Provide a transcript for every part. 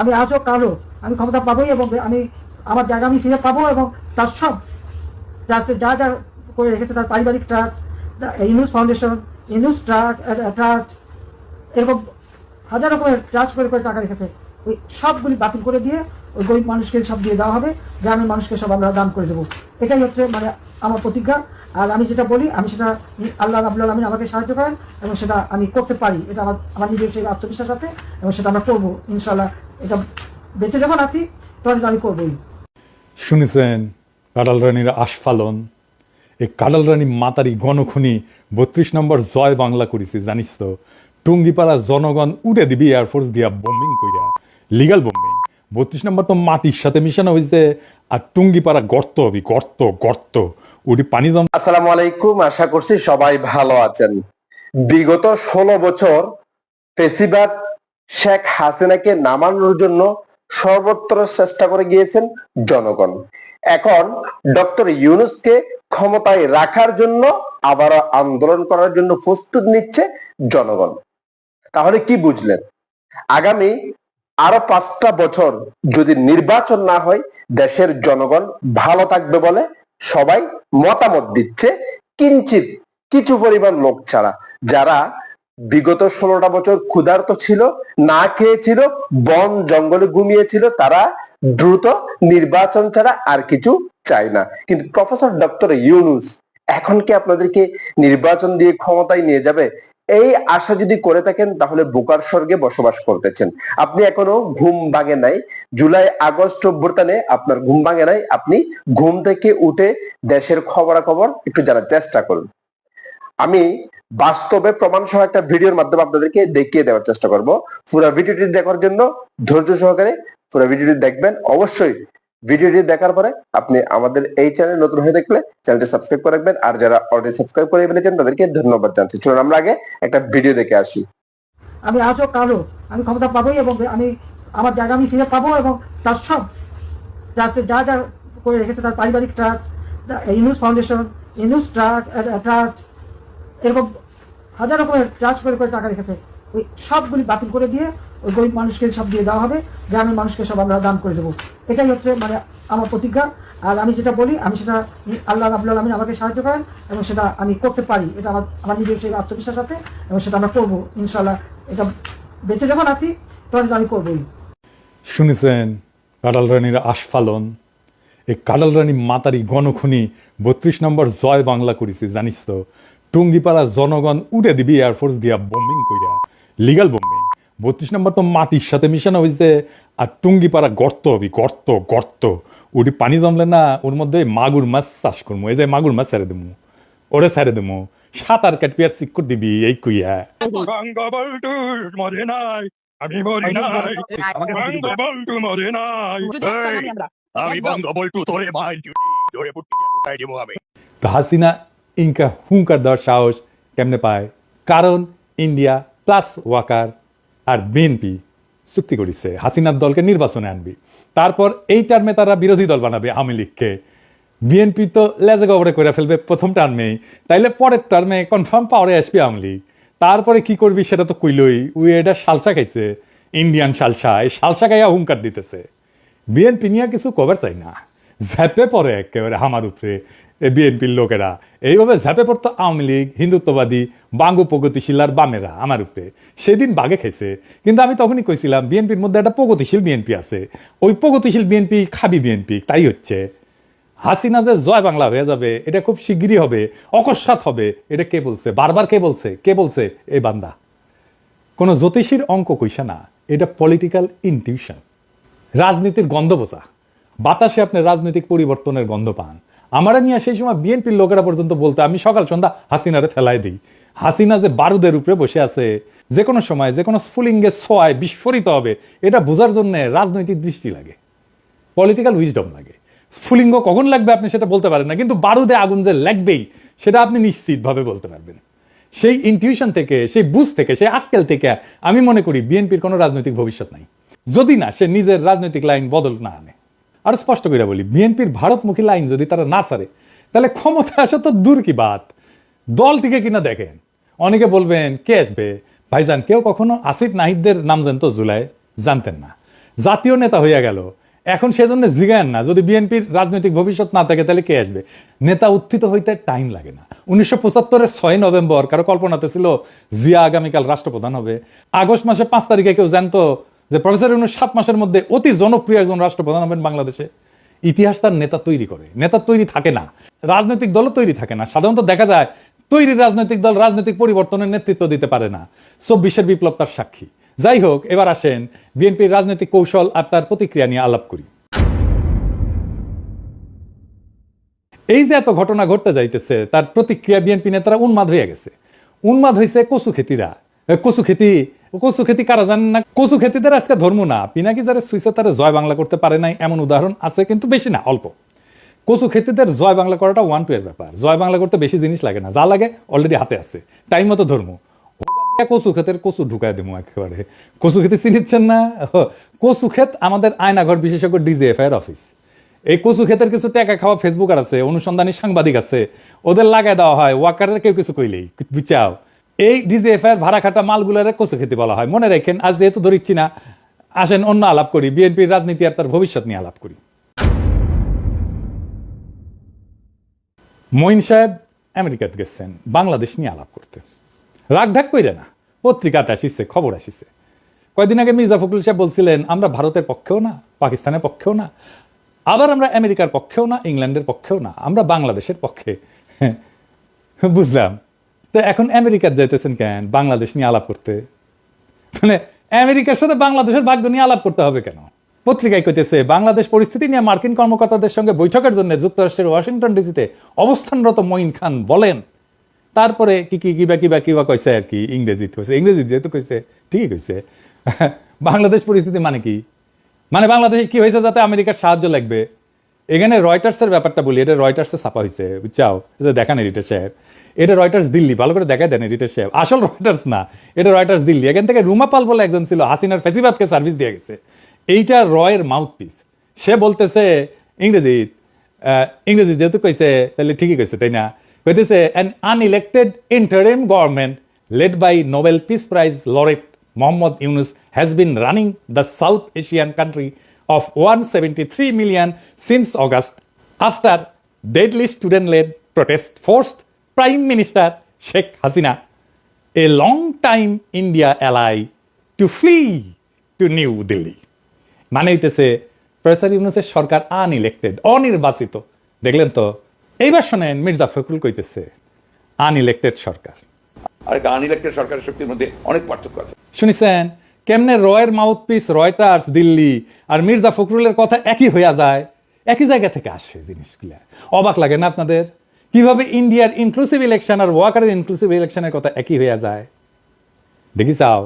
আমি আজও কালো, আমি ক্ষমতা পাবোই এবং আমি, আমার জায়গা আমি ফিরে পাবো এবং তার সব, যা যা করে রেখেছে তার পারিবারিক trust Yunus foundation Yunus trust এরকম হাজার রকমের ট্রাস্ট করে করে টাকা রেখেছে। ওই সবগুলি বাতিল করে দিয়ে ওই গরিব মানুষকে সব দিয়ে দেওয়া হবে, গ্রামের মানুষকে সব আমরা দান করে দেবো। এটাই হচ্ছে মানে আমার প্রতিজ্ঞা। আর আমি যেটা বলি, আমি সেটা আল্লাহ রাবুল আলমিন আমাকে সাহায্য করেন এবং সেটা আমি করতে পারি। এটা আমার আমার নিজের সেই আত্মবিশ্বাস আছে এবং সেটা আমরা করব ইনশাল্লাহ এটা বেঁচে যখন আছি তখন আমি করবোই। শুনেছেন কাডাল রানীর আস্ফালন। এই কাডাল রানী মাতারি গণখুনি বত্রিশ নম্বর জয় বাংলা করেছে জানিস তো? টুঙ্গিপাড়া জনগণ উড়ে দিবি এয়ারফোর্স দিয়া বোম্বিং কইরা। লিগাল বোম্বিং বত্রিশ নম্বর তো মাটির সাথে মিশানো হয়েছে আর টুঙ্গিপাড়া গর্ত হবি গর্ত গর্ত। ওটি পানি জম আসসালামু আলাইকুম আশা করছি সবাই ভালো আছেন। বিগত ষোলো বছর ফেসিবাদ শেখ হাসিনাকে নামানোর জন্য সর্বত্র চেষ্টা করে গিয়েছেন জনগণ। এখন ডক্টর ইউনুসকে ক্ষমতায় রাখার জন্য, আবারও আন্দোলন করার জন্য প্রস্তুত নিচ্ছে জনগণ। তাহলে কি বুঝলেন? আগামী আরও পাঁচটা বছর যদি নির্বাচন না হয়, দেশের জনগণ ভালো থাকবে বলে সবাই মতামত দিচ্ছে। কিঞ্চিত কিছু পরিমাণ লোক ছাড়া, যারা বিগত ষোলোটা বছর ক্ষুধার্ত ছিল, না খেয়েছিল, বন জঙ্গলে ঘুমিয়েছিল, তারা দ্রুত নির্বাচন ছাড়া আর কিছু চায় না। কিন্তু প্রফেসর ডক্টর ইউনুস এখন কি আপনাদেরকে নির্বাচন দিয়ে ক্ষমতায় নিয়ে যাবে? এই আশা যদি করে থাকেন, তাহলে বোকার স্বর্গে বসবাস করতেছেন। আপনি এখনও ঘুম ভাঙে নাই। জুলাই, আগস্ট অভ্যুত্থানে আপনার ঘুম ভাঙে নাই। আপনি ঘুম থেকে উঠে দেশের খবরাখবর একটু জানার চেষ্টা করুন। আমি বাস্তবে প্রমাণ সহ একটা ভিডিওর মাধ্যমে আপনাদেরকে দেখিয়ে দেওয়ার চেষ্টা করব। পুরো ভিডিওটি দেখার জন্য ধৈর্য সহকারে পুরো ভিডিওটি দেখবেন। অবশ্যই ভিডিওটি দেখার পরে আপনি আমাদের এই চ্যানেল নতুন হয়ে দেখলে চ্যানেলটি সাবস্ক্রাইব করে রাখবেন। আর যারা অলরেডি সাবস্ক্রাইব করে ফেলেছেন, তাদেরকে ধন্যবাদ জানাচ্ছি। চলুন আমরা আগে একটা ভিডিও দেখে আসি। আমি আজও কালো, আমি ক্ষমতা পাবোই এবং আমি আমার জায়গা আমি ফিরে পাবো এবং তার সব যা যা করে রেখেছে তার পারিবারিক trust Yunus foundation Yunus trust এরকম হাজার রকমের ট্রাস্ট করে করে টাকা রেখেছে। ওই সবগুলি বাতিল করে দিয়ে ওই গরিব মানুষকে সব দিয়ে দেওয়া হবে, গ্রামের মানুষকে সব আমরা দান করে দেবো। এটাই হচ্ছে মানে আমার প্রতিজ্ঞা। আর আমি যেটা বলি, আমি সেটা আল্লাহ রাবুল আলমিন আমাকে সাহায্য করেন এবং সেটা আমি করতে পারি। এটা আমার আমার নিজের সেই আত্মবিশ্বাস আছে এবং সেটা আমরা করব। ইনশাল্লাহ এটা বেঁচে যখন আছি, তখন আমি করবোই। শুনেছেন কাডাল রানীর আস্ফালন এই কাডাল রানী মাতারি গণখুনি, বত্রিশ নম্বর জয় বাংলা করেছে, জানিস তো? টুঙ্গিপাড়া জনগণ উড়ে দিবি এয়ারফোর্স দিয়া বোম্বিং কইরা। লিগাল বোম্বিং বত্রিশ নম্বর তো মাটির সাথে মিশানো হয়েছে আর টুঙ্গিপাড়া গর্ত হবি গর্ত গর্ত। ওটি পানি জমলে না ওর মধ্যে মাগুর মাছ চাষ করব এই যে মাগুর মাছ ছেড়ে দেবো ওরে ছেড়ে দেবো সাঁতার কাটবি আর চিক্কর দিবি এই কুইয়া। মরে নাই আমি মরি নাই। বঙ্গবন্ধু মরে নাই। আমি বঙ্গবন্ধু তোরে মাই জোরে পুটি আমি। তো হাসিনা ইনকা হুঙ্কার দেওয়ার সাহস কেমনে পায়? কারণ ইন্ডিয়া প্লাস ওয়াকার আর বিএনপি চুক্তি করেছে। হাসিনার দলকে নির্বাচনে আনবি। তারপর এই টার্মে তারা বিরোধী দল বানাবে আওয়ামী লীগকে। বিএনপি তো লেজে গবরে করে ফেলবে প্রথম টার্মেই। তাইলে পরের টার্মে কনফার্ম পাওয়ারে আসবে আওয়ামী লীগ। তারপরে কি করবি সেটা তো কইলই, উই এটা সালসা খাইছে। ইন্ডিয়ান সালসা, এই সালসা খাইয়া হুঙ্কার দিতেছে। বিএনপি নিয়ে কিছু কভার চাই না। ঝ্যাপে পড়ে একেবারে আমার উপরে বিএনপির লোকেরা। এইভাবে ঝ্যাপে পড়তো আওয়ামী লীগ, হিন্দুত্ববাদী, বাঙ্গু প্রগতিশীল আর বামেরা আমার উপরে। সেদিন বাগে খাইছে। কিন্তু আমি তখনই কইছিলাম, বিএনপির মধ্যে একটা প্রগতিশীল বিএনপি আছে। ওই প্রগতিশীল বিএনপি খাবি বিএনপি, তাই হচ্ছে। হাসিনা যে জয় বাংলা হয়ে যাবে, এটা খুব শিগগিরই হবে, অকস্মাৎ হবে, এটা কে বলছে? বারবার কে বলছে? কে বলছে? এই বান্দা। কোনো জ্যোতিষীর অঙ্ক কইসা না, এটা পলিটিক্যাল ইনটিউশন রাজনীতির গন্ধ বোঝা। বাতাসে আপনি রাজনৈতিক পরিবর্তনের গন্ধ পান। আমারা নিয়ে সেই সময় বিএনপির লোকেরা পর্যন্ত বলতে, আমি সকাল সন্ধ্যা হাসিনারে ফেলাই দিই। হাসিনা যে বারুদের উপরে বসে আছে, যে কোনো সময়, যে কোনো স্ফুলিঙ্গে ছোঁয়ায় বিস্ফোরিত হবে, এটা বোঝার জন্য রাজনৈতিক দৃষ্টি লাগে। পলিটিক্যাল উইজডম লাগে। স্ফুলিঙ্গ কখন লাগবে আপনি সেটা বলতে পারেন না, কিন্তু বারুদে আগুন যে লাগবেই, সেটা আপনি নিশ্চিতভাবে বলতে পারবেন। সেই ইনটিউশন থেকে, সেই বুঝ থেকে, সেই আক্কেল থেকে আমি মনে করি বিএনপির কোনো রাজনৈতিক ভবিষ্যৎ নাই। যদি না, সে নিজের রাজনৈতিক লাইন বদল না আনে। আর স্পষ্ট করে বলি, বিএনপির ভারতমুখী লাইন যদি তারা না সারে, তাহলে ক্ষমতা আসা তো দূর কি বাত? দলটিকে কিনা দেখেন। অনেকে বলবেন, কে আসবে? ভাইজান, কেউ কখনো আসিফ নাহিদদের নাম জানতো জুলাই? জানতেন না। জাতীয় নেতা হইয়া গেল। এখন সেজন্য জিগান না। যদি বিএনপির রাজনৈতিক ভবিষ্যৎ না থাকে, তাহলে কে আসবে? নেতা উত্থিত হইতে টাইম লাগে না। উনিশশো পঁচাত্তরের ছয় নভেম্বর, কারও কল্পনাতে ছিল, জিয়া আগামীকাল রাষ্ট্রপ্রধান হবে। আগস্ট মাসে পাঁচ তারিখে কেউ জানতো যে প্রফেসর ইউনুস সাত মাসের মধ্যে অতি জনপ্রিয় একজন রাষ্ট্রপ্রধান হবেন বাংলাদেশে। ইতিহাস তার নেতা তৈরি করে। নেতা তৈরি থাকে না। রাজনৈতিক দলও তৈরি থাকে না। সাধারণত দেখা যায়, তৈরি রাজনৈতিক দল রাজনৈতিক পরিবর্তনের নেতৃত্ব দিতে পারে না। চব্বিশের বিপ্লব তার সাক্ষী। যাই হোক, এবার আসেন বিএনপির রাজনৈতিক কৌশল আর তার প্রতিক্রিয়া নিয়ে আলাপ করি। এই যে এত ঘটনা ঘটতে যাইতেছে, তার প্রতিক্রিয়া বিএনপি নেতারা উন্মাদ হয়ে গেছে। উন্মাদ হয়েছে কচু খেতিরা কচু খেতি কচু খেতি কারা জানেন না? কচু খেতিদের আজকে ধর্ম না। পিনাকি যারা সুইসে তারা জয় বাংলা করতে পারে নাই, এমন উদাহরণ আছে কিন্তু বেশি না, অল্প। কচু খেতিদের জয় বাংলা করাটা ওয়ান টু এর ব্যাপার। জয় বাংলা করতে বেশি জিনিস লাগে না, যা লাগে অলরেডি হাতে আছে। টাইম মতো ধর্ম। কচু ক্ষেতের কচু ঢুকায় দেবো একেবারে। কচু খেতে চিনিচ্ছেন না? কচু ক্ষেত আমাদের আয়নাঘর বিশেষজ্ঞ ডিজিএফ এর অফিস। এই কচু ক্ষেতের কিছু টাকা খাওয়া ফেসবুকার আছে, অনুসন্ধানী সাংবাদিক আছে, ওদের লাগায় দেওয়া হয়, ওয়াকারের কেউ কিছু কইলেই, বিচাও। এই ডিজিএফ এর ভাড়া খাটা মালগুলারে কচু খেতে বলা হয়। মনে রাখেন, আজ যেহেতু ধরিচ্ছি না, আসেন অন্য আলাপ করি, বিএনপির রাজনীতি আর তার ভবিষ্যৎ নিয়ে আলাপ করি। মঈন সাহেব আমেরিকাতে গেছেন, বাংলাদেশ নিয়ে আলাপ করতে। রাগ ঢাক কইরে না পত্রিকাতে আসিছে, খবর আসিছে। কয়দিন আগে মির্জা ফখরুল সাহেব বলছিলেন, আমরা ভারতের পক্ষেও না, পাকিস্তানের পক্ষেও না, আবার আমরা আমেরিকার পক্ষেও না, ইংল্যান্ডের পক্ষেও না, আমরা বাংলাদেশের পক্ষে। বুঝলাম। তো এখন আমেরিকার যাইতেছেন কেন? বাংলাদেশ নিয়ে আলাপ করতে। মানে আমেরিকার সাথে বাংলাদেশের ভাগ্য নিয়ে আলাপ করতে হবে কেন? পত্রিকায় কইতেছে, বাংলাদেশ পরিস্থিতি নিয়ে মার্কিন কর্মকর্তাদের সঙ্গে বৈঠকের জন্য যুক্তরাষ্ট্রের ওয়াশিংটন ডিসিতে অবস্থানরত মঈন খান বলেন। তারপরে কি কি কিবা কিবা কিবা কইছে আর কি? ইংরেজিতে কইছে। ইংরেজি যেহেতু কইছে, ঠিকই কইছে। বাংলাদেশ পরিস্থিতি মানে কি? মানে বাংলাদেশে কি হয়েছে যাতে আমেরিকার সাহায্য লাগবে? এখানে রয়টার্সের ব্যাপারটা বলি, এটা রয়টার্সে ছাপা হয়েছে বুঝছাও? এটা দেখান এডিটার সাহেব। এটা রয়টার্স দিল্লি, ভালো করে দেখা দেন এডিটার সাহেব আসল রয়টার্স না, এটা রয়টার্স দিল্লি। এখান থেকে রুমা পাল বলে একজন ছিল, হাসিনার ফেসিবাদকে সার্ভিস দিয়ে গেছে। এইটা রয়ের মাউথ পিস সে বলতেছে, ইংরেজি ইংরেজি যেহেতু কইছে, তাহলে ঠিকই কইছে, তাই না? কইতেছে an unelected interim government led by Nobel Peace Prize laureate Mohammad Yunus has been running the South Asian country of 173 million since August after deadly student-led protest forced Prime Minister Sheikh Hasina, a long-time India ally, to flee to New Delhi. মানে হইতেছে professor ইউনুসের সরকার unelected অনির্বাচিত। দেখলেন তো? এইবার শোনেন মির্জা ফখরুল কইতেছে unelected সরকার। আর unelected সরকারের শক্তির মধ্যে অনেক পার্থক্য আছে। শুনেছেন? কেমনে রয়ের মাউথপিস রয়টার্স দিল্লি আর মির্জা ফখরুলের কথা একই হইয়া যায় একই জায়গা থেকে আসে জিনিসগুলা। অবাক লাগে না আপনাদের? কীভাবে ইন্ডিয়ার ইনক্লুসিভ ইলেকশন আর ওয়াকারের ইনক্লুসিভ ইলেকশনের কথা একই হইয়া যায়? দেখি চাও।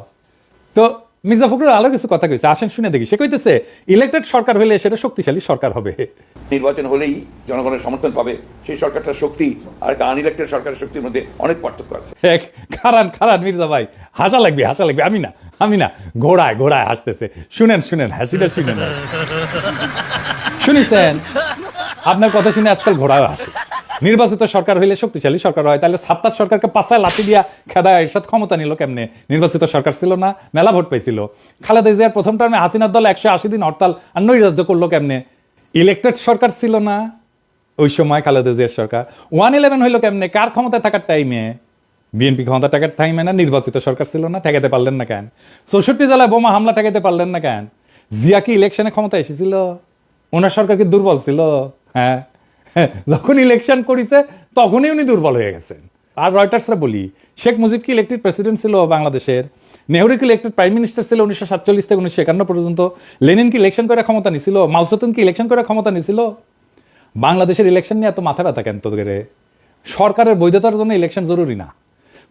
তো মির্জা ফখরুল আরও কিছু কথা কইছে আসেন শুনে দেখি। সে কইতেছে ইলেক্টেড সরকার হলে সেটা শক্তিশালী সরকার হবে। নির্বাচন হলেই জনগণের সমর্থন পাবে। সেই সরকারটার শক্তি আর আনইলেক্টেড সরকারের শক্তির মধ্যে অনেক পার্থক্য আছে। এক খারান খারান মির্জা ভাই হাসা লাগবে হাসা লাগবে। আমি না আমি না ঘোড়ায় ঘোড়ায় হাসতেছে। শুনেন শুনেন হাসিটা শুনেন। শুনিছেন? আপনার কথা শুনে আজকাল ঘোড়ায় হাসে। নির্বাচিত সরকার হইলে শক্তিশালী সরকার হয়। তাহলে সাত্তার সরকারকে পাশায় লাঠি দিয়া খেদা এরশাদ ক্ষমতা নিল কেমনে? নির্বাচিত সরকার ছিল না মেলা ভোট পেয়েছিল খালেদা জিয়ার প্রথম টার্মে হাসিনার দল একশো আশি দিন হরতাল আর নৈরাজ্য করল কেমনে? ইলেকটেড সরকার ছিল না ওই সময় খালেদা জিয়ার সরকার। ওয়ান ইলেভেন হইল কেমনে? কার ক্ষমতায় থাকার টাইমে বিএনপি ক্ষমতা টাকার টাইমে না নির্বাচিত সরকার ছিল না? ঠেকাতে পারলেন না কেন? চৌষট্টি জেলায় বোমা হামলা ঠেকাতে পারলেন না কেন? জিয়া কি ইলেকশনে ক্ষমতা এসেছিল? ওনার সরকার কি দুর্বল ছিল? হ্যাঁ হ্যাঁ, যখন ইলেকশন করিছে, তখনই উনি দুর্বল হয়ে গেছেন। আর রয়টার্সরা বলি, শেখ মুজিব কি ইলেক্টেড প্রেসিডেন্ট ছিল বাংলাদেশের? নেহরু কি ইলেক্টেড প্রাইম মিনিস্টার ছিল উনিশশো সাতচল্লিশ থেকে উনিশশো একান্ন পর্যন্ত? লেনিন কি ইলেকশন করে ক্ষমতা নিছিল? মাউসেতুন কি ইলেকশন করে ক্ষমতা নিছিল? বাংলাদেশের ইলেকশন নিয়ে এত মাথা ব্যথা কেন তোদের সরকারের বৈধতার জন্য ইলেকশন জরুরি না।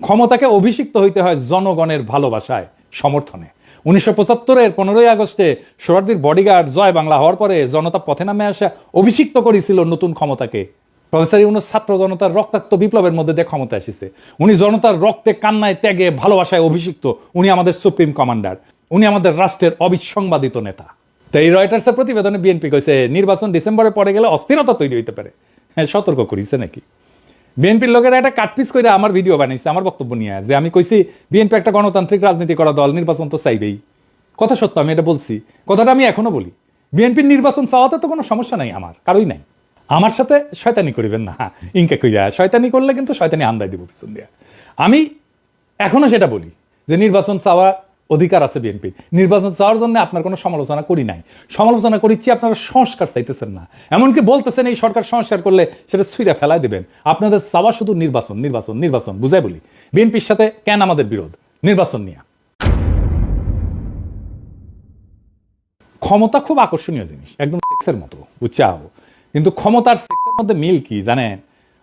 ক্ষমতাকে অভিষিক্ত হইতে হয় জনগণের ভালোবাসায়, সমর্থনে। উনিশশো পঁচাত্তরের পনেরোই আগস্টে সোহরার্দির বডিগার্ড জয় বাংলা হওয়ার পরে জনতা পথে নামে আসা, অভিষিক্ত করেছিল নতুন ক্ষমতাকে। প্রফেসর ইউনুস ছাত্র জনতার রক্তাক্ত বিপ্লবের মধ্যে দিয়ে ক্ষমতা এসেছে। উনি জনতার রক্তে, কান্নায়, ত্যাগে, ভালোবাসায় অভিষিক্ত। উনি আমাদের সুপ্রিম কমান্ডার। উনি আমাদের রাষ্ট্রের অবিসংবাদিত নেতা। তো এই রয়টার্সের প্রতিবেদনে বিএনপি কইছে, নির্বাচন ডিসেম্বরে পরে গেলে অস্থিরতা তৈরি হইতে পারে। হ্যাঁ সতর্ক করিছে নাকি? বিএনপির লোকেরা একটা কাটপিস করে আমার ভিডিও বানাইছে, আমার বক্তব্য নিয়ে যে আমি কইছি, বিএনপি একটা গণতান্ত্রিক রাজনীতি করা দল, নির্বাচন তো চাইবেই। কথা সত্য, আমি এটা বলছি। কথাটা আমি এখনও বলি। বিএনপির নির্বাচন চাওয়াতে তো কোনো সমস্যা নাই আমার, কারোই নাই। আমার সাথে শয়তানি করিবেন না, ইনকে কইয়া শয়তানি করলে কিন্তু শয়তানি আমদাই দিব পিছন দিয়া। আমি এখনও সেটা বলি যে নির্বাচন চাওয়ার অধিকার আছে বিএনপি। নির্বাচন চাওয়ার জন্য আপনার কোনো সমালোচনা করি নাই। সমালোচনা করিচ্ছি, আপনারা সংস্কার চাইতেছেন না। এমনকি বলতেছেন, এই সরকার সংস্কার করলে সেটা সুইরা ফেলায় দেবেন। আপনাদের চাওয়া শুধু নির্বাচন নির্বাচন নির্বাচন, বুঝাই বলি। বিএনপির সাথে কেন আমাদের বিরোধ? নির্বাচন নিয়ে। ক্ষমতা খুব আকর্ষণীয় জিনিস, একদম সেক্সের মতো, বুঝছাও? কিন্তু ক্ষমতার সেক্সের মধ্যে মিল কি, জানেন?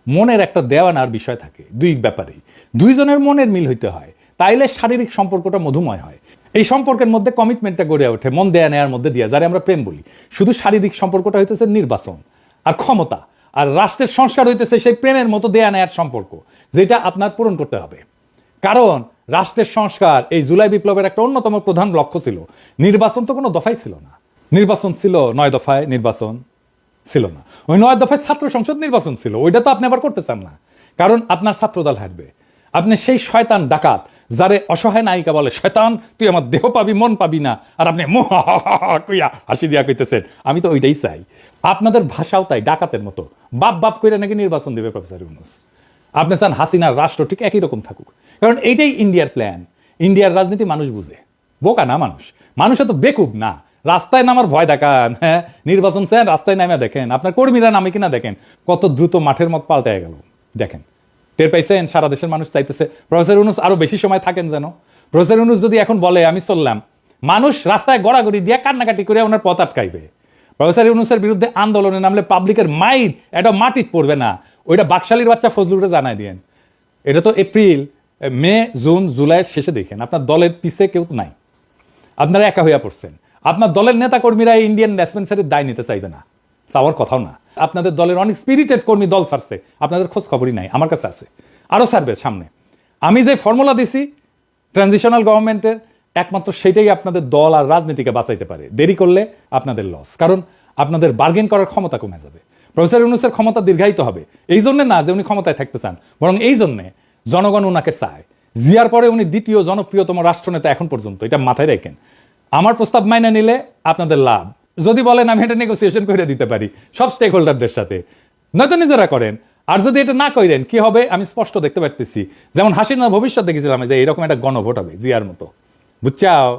মনের একটা দেওয়ানার বিষয় থাকে, দুই ব্যাপারেই। দুইজনের মনের মিল হইতে হয়। তাইলে শারীরিক সম্পর্কটা মধুময় হয়। এই সম্পর্কের মধ্যে কমিটমেন্টটা গড়ে ওঠে, মন দেয়া নেয়ার মধ্যে দিয়ে, যারা আমরা প্রেম বলি। শুধু শারীরিক সম্পর্কটা হইতেছে নির্বাচন, আর ক্ষমতা, আর রাষ্ট্রের সংস্কার হইতেছে সেই প্রেমের মতো দেয়া নেয়ার সম্পর্ক, যেটা আপনার পূরণ করতে হবে। কারণ রাষ্ট্রের সংস্কার, এই জুলাই বিপ্লবের একটা অন্যতম প্রধান লক্ষ্য ছিল। নির্বাচন তো কোনো দফাই ছিল না। নির্বাচন ছিল নয় দফায়, নির্বাচন ছিল না। ওই নয় দফায় ছাত্র সংসদ নির্বাচন ছিল, ওইটা তো আপনি আবার করতে চান না। কারণ আপনার ছাত্রদল হারবে। আপনি সেই শয়তান ডাকাত যারে অসহায় নায়িকা বলে, শয়তান, তুই আমার দেহ পাবি, মন পাবি না। আর আপনি কইয়া হাসি দিয়া কইতেছেন। আমি তো ওইটাই চাই। আপনাদের ভাষাও তাই, ডাকাতের মতো। বাপ বাপ কইরা নাকি নির্বাচন দেবে প্রফেসর ইউনুস। আপনি চান হাসিনার রাষ্ট্র ঠিক একই রকম থাকুক। কারণ এইটাই ইন্ডিয়ার প্ল্যান। ইন্ডিয়ার রাজনীতি মানুষ বুঝে। বোকা না মানুষ। মানুষ তো বেকুব না। রাস্তায় নামার ভয় দেখান হ্যাঁ? নির্বাচন চান, রাস্তায় নামে দেখেন। আপনার কর্মীরা নামে কিনা দেখেন। কত দ্রুত মাঠের মত পাল্টে গেল। দেখেন। টের পাইছেন? সারা দেশের মানুষ চাইতেছে। প্রফেসর ইউনুস, আরও বেশি সময় থাকেন যেন। প্রফেসর ইউনুস যদি এখন বলে, আমি চললাম। মানুষ রাস্তায় গড়াগড়ি দিয়ে কান্নাকাটি করে ওনার পথ আটকাইবে। প্রফেসর ইউনুসের বিরুদ্ধে আন্দোলনে নামলে পাবলিকের মাইর এটা মাটিত পড়বে না। ওইটা বাকশালীর বাচ্চা ফজলুরে জানাই দিয়েন। এটা তো এপ্রিল, মে, জুন জুলাইয়ের শেষে দেখেন। আপনার দলের পিছে কেউ নাই। আপনারা একা হইয়া পড়ছেন। আপনার দলের নেতা কর্মীরা এই ইন্ডিয়ান ডিসপেন্সারির দায় নিতে চাইবে না। চাওয়ার কথাও না। আপনাদের দলের অনেক স্পিরিটেড কর্মী দল ছাড়ছে। আপনাদের খোঁজ খবরই নাই, আমার কাছে আছে। আরও ছাড়বে সামনে। আমি যে ফর্মুলা দিছি ট্রানজিশনাল গভর্নমেন্টের একমাত্র সেটাই আপনাদের দল আর রাজনীতিকে বাঁচাইতে পারে। দেরি করলে আপনাদের লস কারণ আপনাদের বার্গেন করার ক্ষমতা কমে যাবে। প্রফেসর ইউনুসের ক্ষমতা দীর্ঘায়িত হবে। এই জন্য না যে উনি ক্ষমতায় থাকতে চান, বরং এই জন্যে জনগণ ওনাকে চায়। জিয়ার পরে উনি দ্বিতীয় জনপ্রিয়তম রাষ্ট্রনেতা এখন পর্যন্ত, এটা মাথায় রাখেন। আমার প্রস্তাব মাইনে নিলে আপনাদের লাভ। যদি বলেন, আমি এটা নেগোসিয়েশন করে দিতে পারি, সব স্টেক হোল্ডারদের সাথে। নয়তো নিজেরা করেন। আর যদি এটা না করেন কি হবে? আমি স্পষ্ট দেখতে পারতেছি। যেমন হাসিনা ভবিষ্যৎ দেখেছিলাম যে এরকম একটা গণভোট হবে, জিয়ার মতো। বুঝছাও?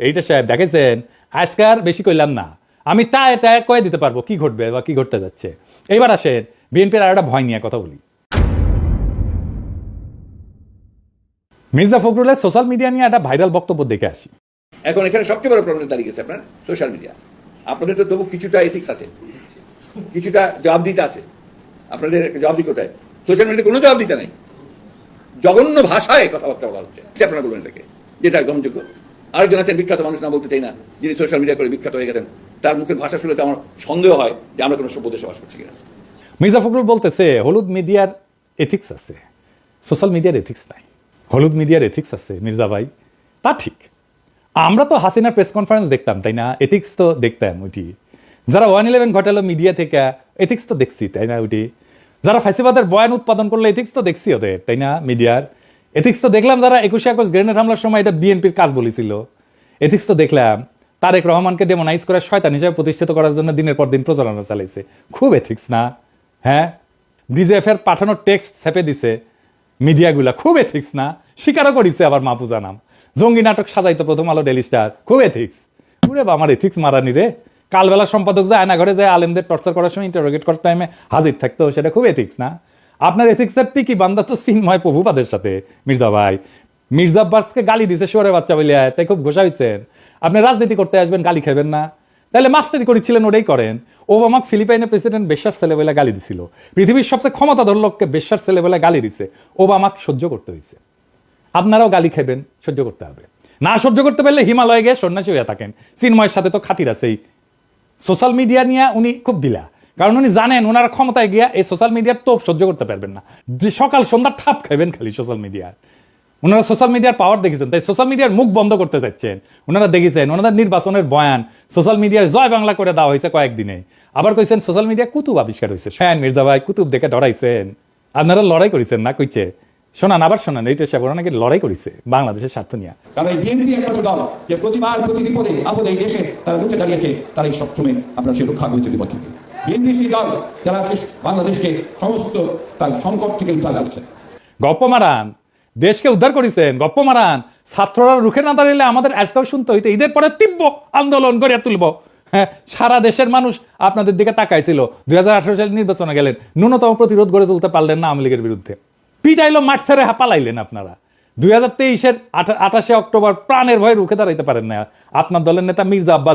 এইটা সাহেব দেখেছেন? আজকার বেশি কইলাম না। আমি তা এটা কয়ে দিতে পারব, কি ঘটবে বা কি ঘটতে যাচ্ছে। এইবার আসেন, বিএনপির আর একটা ভয় নিয়ে কথা বলি। মির্জা ফখরুলের সোশ্যাল মিডিয়া নিয়ে একটা ভাইরাল বক্তব্য দেখে আসি। এখন এখানে সবচেয়ে বড় প্রবলেম দাঁড়িয়ে গেছে আপনার সোশ্যাল মিডিয়া আপনাদের তো তবু কিছুটা এথিক্স আছে। কিছুটা জবাবদিহিতা আছে। আপনাদের জবাবদি কোথায়? সোশ্যাল মিডিয়াতে কোনো জবাবদিহিতা নেই। জঘন্য ভাষায় কথাবার্তা বলা হচ্ছে। আপনারা বলবেন এটাকে যেটা গ্রহণযোগ্য। আরেকজন আছেন, বিখ্যাত মানুষ না বলতে চাই না, যিনি সোশ্যাল মিডিয়া করে বিখ্যাত হয়ে গেছেন। তার মুখের ভাষা শুনে তো আমার সন্দেহ হয় যে আমরা কোনো সভ্য দেশে বাস করছি কিনা। মির্জা ফখরুল বলতেছে, হলুদ মিডিয়ার এথিক্স আছে। সোশ্যাল মিডিয়ার এথিক্স নাই। হলুদ মিডিয়ার এথিক্স আছে, মির্জা ভাই। তা ঠিক। আমরা তো হাসিনার প্রেস কনফারেন্স দেখতাম, তাই না? এথিক্স তো দেখতাম ওইটি। যারা ওয়ান ইলেভেন ঘটালো মিডিয়া থেকে এথিক্স তো দেখছি, তাই না ওইটি? যারা ফাইসিবাদের বয়ান উৎপাদন করল এথিক্স তো দেখছি ওদের, তাই না মিডিয়ার এথিক্স তো দেখলাম যারা একুশে আগস্ট গ্রেনেড হামলার সময় এটা বিএনপির কাজ বলেছিল। এথিক্স তো দেখলাম, তারেক রহমানকে ডেমোনাইজ করে শয়তান হিসাবে প্রতিষ্ঠিত করার জন্য দিনের পর দিন প্রচারণা চালাইছে। খুব এথিক্স না? হ্যাঁ? ডিজিএফ এর পাঠানো টেক্সট ছেপে দিছে। মিডিয়াগুলা খুব এথিক্স না? স্বীকারও করিছে আবার মাহফুজা নাম। জঙ্গি নাটক সাজাইতো প্রথম আলো ডেলি স্টার। খুব এথিক্স উরে বা আমার এথিক্স মারানি রে। কালবেলা সম্পাদক যায় আয়না ঘরে যায়, আলেমদের টর্চার করার সময় ইন্টারোগেট করার টাইমে হাজির থাকতো, সেটা খুব এথিক্স না? আপনার এথিক্সের টিকি বান্দা তো সিনময় প্রভুপাদের সাথে, মির্জা ভাই। মির্জা আব্বাসকে গালি দিছে শোরে বাচ্চা বলিয়া, তাই খুব ঘোষা হয়েছেন আপনি রাজনীতি করতে আসবেন, গালি খাবেন না। তাহলে মাস্টারি করেছিলেন ওটাই করেন। ওবামা ফিলিপাইনের প্রেসিডেন্ট বেশার ছেলে বলে গালি দিছিল। পৃথিবীর সবচেয়ে ক্ষমতাধর লোককে বেশার ছেলে বলে গালি দিছে। ওবামাকে সহ্য করতে হয়েছে আপনারাও গালি খাবেন, সহ্য করতে হবে। না সহ্য করতে পারলে হিমালয়ে গিয়ে সন্ন্যাসী হয়ে থাকেন। চিন্ময়ের সাথে তো খাতির আছেই সোশ্যাল মিডিয়া নিয়ে উনি খুব বিলা কারণ উনি জানেন ওনার ক্ষমতায় গিয়া এই সোশ্যাল মিডিয়ার তো সহ্য করতে পারবেন না। সকাল সন্ধ্যা ঠাপ খাবেন খালি সোশ্যাল মিডিয়ার ওনারা সোশ্যাল মিডিয়ার পাওয়ার দেখেছেন। তাই সোশ্যাল মিডিয়ার মুখ বন্ধ করতে চাচ্ছেন। ওনারা দেখেছেন ওনাদের নির্বাচনের বয়ান সোশ্যাল মিডিয়ার জয় বাংলা করে দেওয়া হয়েছে কয়েকদিনে। আবার কইছেন সোশ্যাল মিডিয়া কুতুব আবিষ্কার হয়েছে হ্যাঁ মির্জা ভাই কুতুব দেখে ডরাইছেন। আপনারা লড়াই করেছেন না, কইছে? শোনান আবার শোনান এইটা সে ওরা নাকি লড়াই করেছে বাংলাদেশের স্বার্থ নিয়ে। কারণ এই বিএনপি একমাত্র দল যে প্রতিবার প্রতি বিপদে আপদে এই দেশে তারা রুখে দাঁড়িয়েছে তারা এই সবসময় আমরা সে রক্ষা করে যেতে পারি বিএনপি সেই দল যারা বাংলাদেশকে সমস্ত তার সংকট থেকে উদ্ধার যাচ্ছে গপ্প মারান দেশকে উদ্ধার করেছেন গপ্প মারান। ছাত্ররা রুখে না দাঁড়ালে আমাদের আজকাল শুনতে হইতো ঈদের পরে তীব্র আন্দোলন গড়িয়া তুলব। হ্যাঁ সারা দেশের মানুষ আপনাদের দিকে তাকাইছিল। দুই হাজার আঠারো সালে নির্বাচনে গেলেন ন্যূনতম প্রতিরোধ গড়ে তুলতে পারলেন না আওয়ামী লীগের বিরুদ্ধে। পিটাইলো মাঠ ছেড়ে হাঁপালাইলেন আপনারা। দুই হাজার তেইশের আঠাশে অক্টোবর প্রাণের ভয়ে রুখে দাঁড়াইতে পারেন না। আপনার দলের নেতা মির্জা আব্বাস